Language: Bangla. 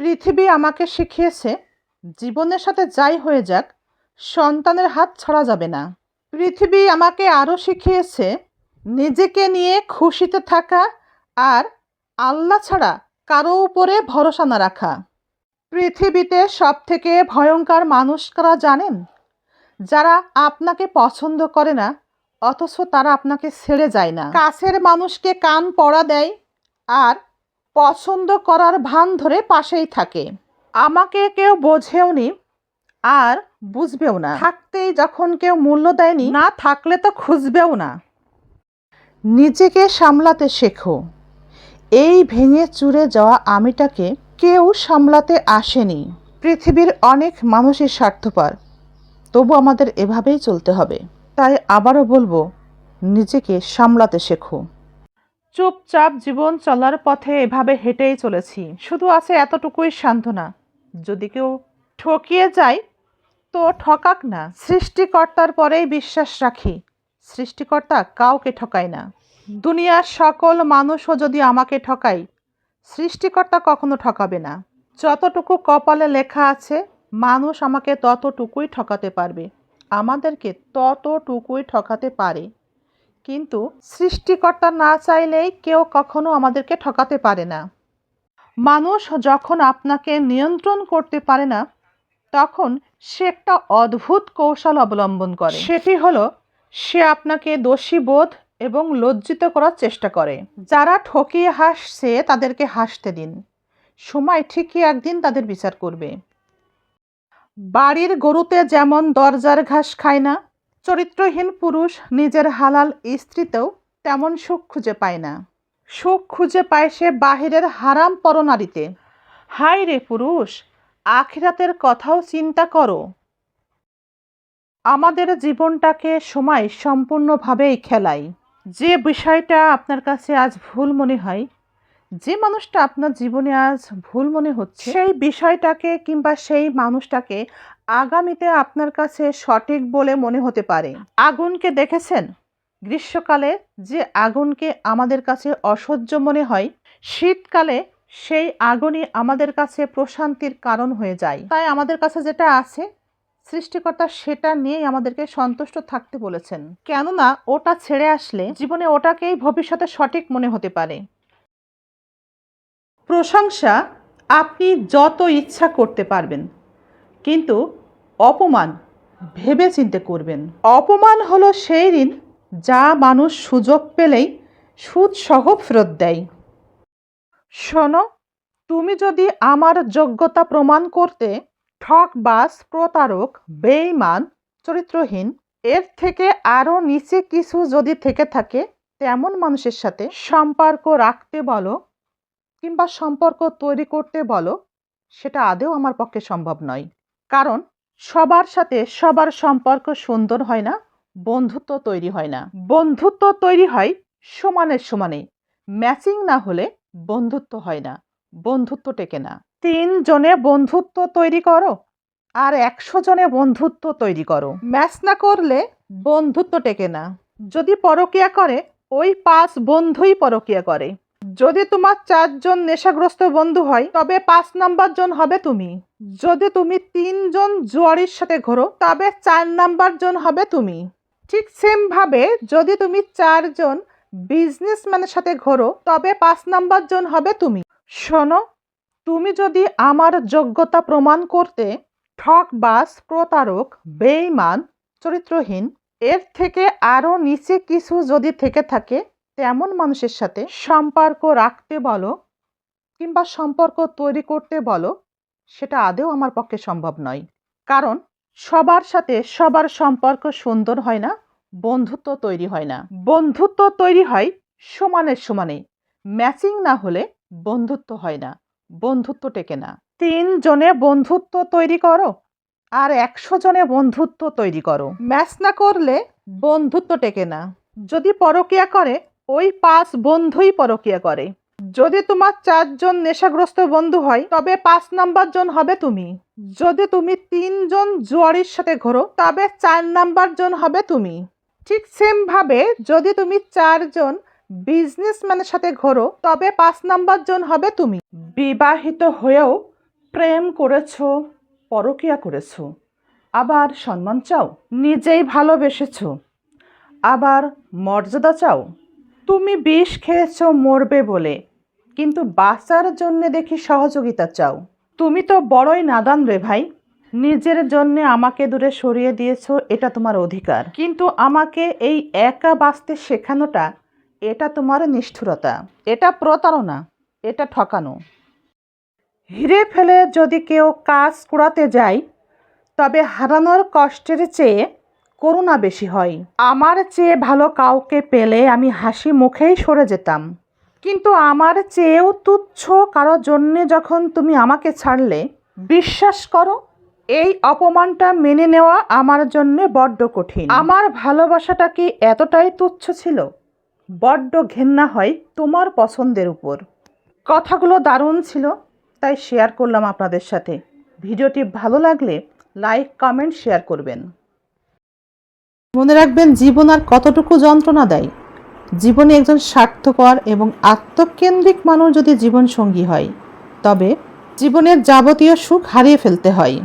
পৃথিবী আমাকে শিখিয়েছে, জীবনের সাথে যাই হয়ে যাক, সন্তানের হাত ছড়া যাবে না। পৃথিবী আমাকে আরও শিখিয়েছে, নিজেকে নিয়ে খুশিতে থাকা আর আল্লাহ ছাড়া কারও উপরে ভরসা না রাখা। পৃথিবীতে সব থেকে ভয়ঙ্কর মানুষ কারা জানেন? যারা আপনাকে পছন্দ করে না, অথচ তারা আপনাকে ছেড়ে যায় না। কাছের মানুষকে কান পড়া দেয় আর পছন্দ করার ভান ধরে পাশেই থাকে। আমাকে কেউ বোঝেও নি আর বুঝবেও না। থাকতেই যখন কেউ মূল্য দেয়নি, না থাকলে তো খুঁজবেও না। নিজেকে সামলাতে শেখো। এই ভেঙে চুরে যাওয়া আমিটাকে কেউ সামলাতে আসেনি। পৃথিবীর অনেক মানুষই স্বার্থপর। তবু আমাদের এভাবেই চলতে হবে। তাই আবারও বলব, নিজেকে সামলাতে শেখো। চুপচাপ জীবন চলার পথে এভাবে হেঁটেই চলেছি। শুধু আছে এতটুকুই সান্ত্বনা। যদি কেউ ঠকিয়ে যায়, তো ঠকাক না। সৃষ্টিকর্তার পরেই বিশ্বাস রাখি। সৃষ্টিকর্তা কাউকে ঠকায় না। দুনিয়ার সকল মানুষও যদি আমাকে ঠকায়, সৃষ্টিকর্তা কখনো ঠকাবে না। যতটুকু কপালে লেখা আছে, মানুষ আমাকে ততটুকুই ঠকাতে পারবে। আমাদেরকে ততটুকুই ঠকাতে পারে। কিন্তু সৃষ্টিকর্তা না চাইলেই কেউ কখনো আমাদেরকে ঠকাতে পারে না। মানুষ যখন আপনাকে নিয়ন্ত্রণ করতে পারে না, তখন সে একটা অদ্ভুত কৌশল অবলম্বন করে। সেটি হলো, সে আপনাকে দোষী বোধ এবং লজ্জিত করার চেষ্টা করে। যারা ঠকিয়ে হাসছে, তাদেরকে হাসতে দিন। সময় ঠিকই একদিন তাদের বিচার করবে। বাড়ির গরুতে যেমন দরজার ঘাস খায় না চরিত্রহীন পুরুষ নিজের হালাল স্ত্রীতেও তেমন সুখ খুঁজে পায় না। সুখ খুঁজে পায় সে বাহিরের হারাম পরনারীতে। হায় রে পুরুষ, আখিরাতের কথাও চিন্তা করো। আমাদের জীবনটাকে সময় সম্পূর্ণভাবেই খেলাই যে বিষয়টা আপনার কাছে আজ ভুল মনে হয় যে মানুষটা আপনার জীবনে আজ ভুল মনে হচ্ছে, সেই বিষয়টাকে কিংবা সেই মানুষটাকে আগামীতে আপনার কাছে সঠিক বলে মনে হতে পারে। আগুনকে দেখেছেন? গ্রীষ্মকালে যে আগুনকে আমাদের কাছে অসহ্য মনে হয়, শীতকালে সেই আগুনই আমাদের কাছে প্রশান্তির কারণ হয়ে যায়। তাই আমাদের কাছে যেটা আছে, সৃষ্টিকর্তা সেটা নিয়েই আমাদেরকে সন্তুষ্ট থাকতে বলেছেন। কেননা, ওটা ছেড়ে আসলে জীবনে ওটাকেই ভবিষ্যতে সঠিক মনে হতে পারে। প্রশংসা আপনি যত ইচ্ছা করতে পারবেন, কিন্তু অপমান ভেবে চিন্তে করবেন। অপমান হলো সেই ঋণ যা মানুষ সুযোগ পেলেই সুদ সহ ফেরত দেয়। শোনো, তুমি যদি আমার যোগ্যতা প্রমাণ করতে ঠকবাজ প্রতারক, বেঈমান, চরিত্রহীন, এর থেকে আরও নিচে কিছু যদি থেকে থাকে, তেমন মানুষের সাথে সম্পর্ক রাখতে বলো কিংবা সম্পর্ক তৈরি করতে বলো, সেটা আদেও আমার পক্ষে সম্ভব নয়। কারণ সবার সাথে সবার সম্পর্ক সুন্দর হয় না, বন্ধুত্ব তৈরি হয় না। বন্ধুত্ব তৈরি হয় সমানের সমানে। ম্যাচিং না হলে বন্ধুত্ব হয় না, বন্ধুত্ব টেকে না। তিনজনে বন্ধুত্ব তৈরি করো, আর একশো জনে বন্ধুত্ব তৈরি করো। ম্যাচ না করলে বন্ধুত্ব টেকে না। যদি পরকিয়া করে, ওই পাঁচ বন্ধুই পরকিয়া করে। যদি তোমার চারজন নেশাগ্রস্ত বন্ধু হয়, তবে পাঁচ নাম্বার জন হবে তুমি। যদি তুমি তিনজন জুয়ারির সাথে ঘোরো, তবে চার নাম্বার জন হবে তুমি। ঠিক সেম ভাবে যদি তুমি চারজন বিজনেসম্যানের সাথে ঘোরো, তবে পাঁচ নাম্বার জন হবে তুমি। শোনো, তুমি যদি আমার যোগ্যতা প্রমাণ করতে ঠকবাজ প্রতারক, বেঈমান, চরিত্রহীন, এর থেকে আরও নিচে কিছু যদি থেকে থাকে তেমন মানুষের সাথে সম্পর্ক রাখতে বলো কিংবা সম্পর্ক তৈরি করতে বলো, সেটা আদেও আমার পক্ষে সম্ভব নয়। কারণ সবার সাথে সবার সম্পর্ক সুন্দর হয় না, বন্ধুত্ব তৈরি হয় না। বন্ধুত্ব তৈরি হয় সমানের সমানে। ম্যাচিং না হলে বন্ধুত্ব হয় না, বন্ধুত্ব টেকে না। তিনজনে বন্ধুত্ব তৈরি করো আর একশো জনে বন্ধুত্ব তৈরি করো। ম্যাচ না করলে বন্ধুত্ব টেকে না। যদি পরকিয়া করে ওই পাঁচ বন্ধুই পরকিয়া করে। যদি তোমার চারজন নেশাগ্রস্ত বন্ধু হয়, তবে পাঁচ নাম্বার জন হবে তুমি। যদি তুমি তিনজন জুয়ারির সাথে ঘোরো, তবে চার নাম্বার জন হবে তুমি। ঠিক সেম ভাবে যদি তুমি চারজন বিজনেসম্যানের সাথে ঘোরো, তবে পাঁচ নাম্বার জন হবে তুমি। বিবাহিত হয়েও প্রেম করেছ, পরকিয়া করেছ, আবার সম্মান চাও, নিজেই ভালোবেসেছ, আবার মর্যাদা চাও তুমি বিষ খেয়েছো, মরবে বলে। কিন্তু বাঁচার জন্যে দেখি সহযোগিতা চাও। তুমি তো বড়ই নাদান রে ভাই। নিজের জন্য আমাকে দূরে সরিয়ে দিয়েছ, এটা তোমার অধিকার। কিন্তু আমাকে এই একা বাঁচতে শেখানোটা, এটা তোমার নিষ্ঠুরতা। এটা প্রতারণা, এটা ঠকানো। হিরে ফেলে যদি কেউ কাজ কুড়াতে যায়, তবে হারানোর কষ্টের চেয়ে করুণা বেশি হয়। আমার চেয়ে ভালো কাউকে পেলে আমি হাসি মুখেই সরে যেতাম। কিন্তু আমার চেয়েও তুচ্ছ কারও জন্যে যখন তুমি আমাকে ছাড়লে, বিশ্বাস করো, এই অপমানটা মেনে নেওয়া আমার জন্যে বড্ড কঠিন। আমার ভালোবাসাটা কি এতটাই তুচ্ছ ছিল? বড্ড ঘেন্না হয় তোমার পছন্দের উপর। কথাগুলো দারুণ ছিল, তাই শেয়ার করলাম আপনাদের সাথে। ভিডিওটি ভালো লাগলে লাইক কমেন্ট শেয়ার করবেন। মনে রাখবেন, জীবন আর কতটুকু যন্ত্রণা দেয়? জীবনে একজন স্বার্থকর এবং আত্মকেন্দ্রিক মানুষ যদি জীবন সঙ্গী হয়, তবে জীবনের যাবতীয় সুখ হারিয়ে ফেলতে হয়।